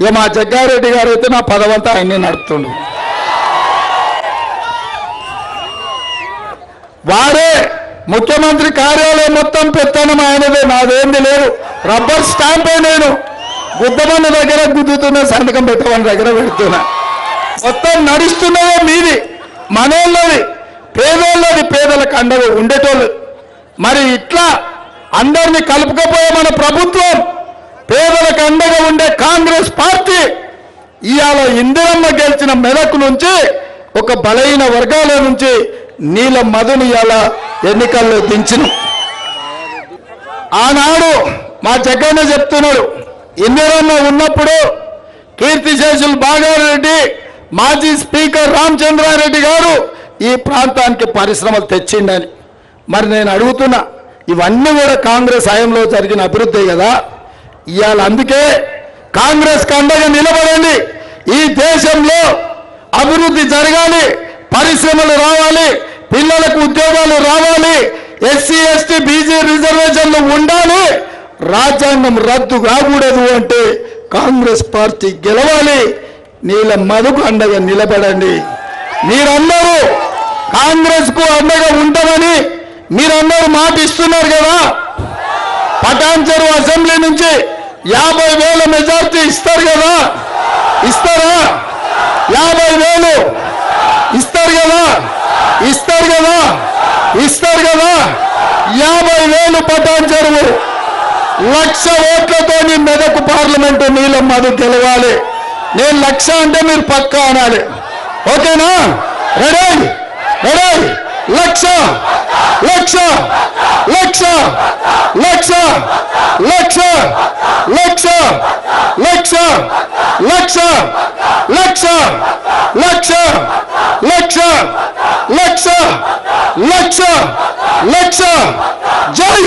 ఇక మా జగ్గారెడ్డి గారు అయితే నా పదవంతా ఆయన్ని నడుపుతుండు. వాడే ముఖ్యమంత్రి కార్యాలయం మొత్తం పెత్తనం ఆయనదే నాదేంది లేదు. రబ్బర్ స్టాంపే నేను. గుద్దమన్న దగ్గర గుద్దుతున్నా సంతకం పెట్టమని దగ్గర పెడుతున్నా. మొత్తం నడుస్తున్నదే మీది మనోళ్ళది పేదోళ్ళది పేదలకు అండగా ఉండేటోళ్ళు. మరి ఇట్లా అందరినీ కలుపుకపోయే మన ప్రభుత్వం పేదలకు అండ ఇవాళ ఇందిరమ్మ గెలిచిన మెదక్ నుంచి ఒక బలహీన వర్గాల నుంచి నీల మధుని ఇవాళ ఎన్నికల్లో దించిన. ఆనాడు మా జగన్న చెప్తున్నాడు ఇందిరమ్మ ఉన్నప్పుడు కీర్తిశేషులు బాగారెడ్డి మాజీ స్పీకర్ రామచంద్రారెడ్డి గారు ఈ ప్రాంతానికి పరిశ్రమలు తెచ్చిండని. మరి నేను అడుగుతున్నా ఇవన్నీ కూడా కాంగ్రెస్ హయాంలో జరిగిన అభివృద్ధి కదా? ఇవాళ అందుకే కాంగ్రెస్ అండగా నిలబడండి. ఈ దేశంలో అభివృద్ధి జరగాలి పరిశ్రమలు రావాలి పిల్లలకు ఉద్యోగాలు రావాలి ఎస్సీ ఎస్టీ బీసీ రిజర్వేషన్లు ఉండాలి రాజ్యాంగం రద్దు కాకూడదు అంటే కాంగ్రెస్ పార్టీ గెలవాలి. నీళ్ళ మధుకు అండగా నిలబడండి. మీరందరూ కాంగ్రెస్కు అండగా ఉంటామని మీరందరూ మాట ఇస్తున్నారు కదా. పటాన్ అసెంబ్లీ నుంచి యాభై వేల మెజార్టీ ఇస్తారు కదా? ఇస్తారా? యాభై వేలు ఇస్తారు కదా? ఇస్తారు కదా? ఇస్తారు కదా? యాభై వేలు పటాన్ చెరువు. లక్ష ఓట్లతో మెదకు పార్లమెంటు నీలం మధు గెలవాలి. నేను లక్ష అంటే మీరు పక్క అనాలి. ఓకేనా? రెడీ? రెడీ? లక్ష లక్ష? లక్ష? లక్ష? లక్ష? లక్ష లక్ష లక్ష లక్ష లక్ష లక్ష లక్ష లక్ష లక్ష జై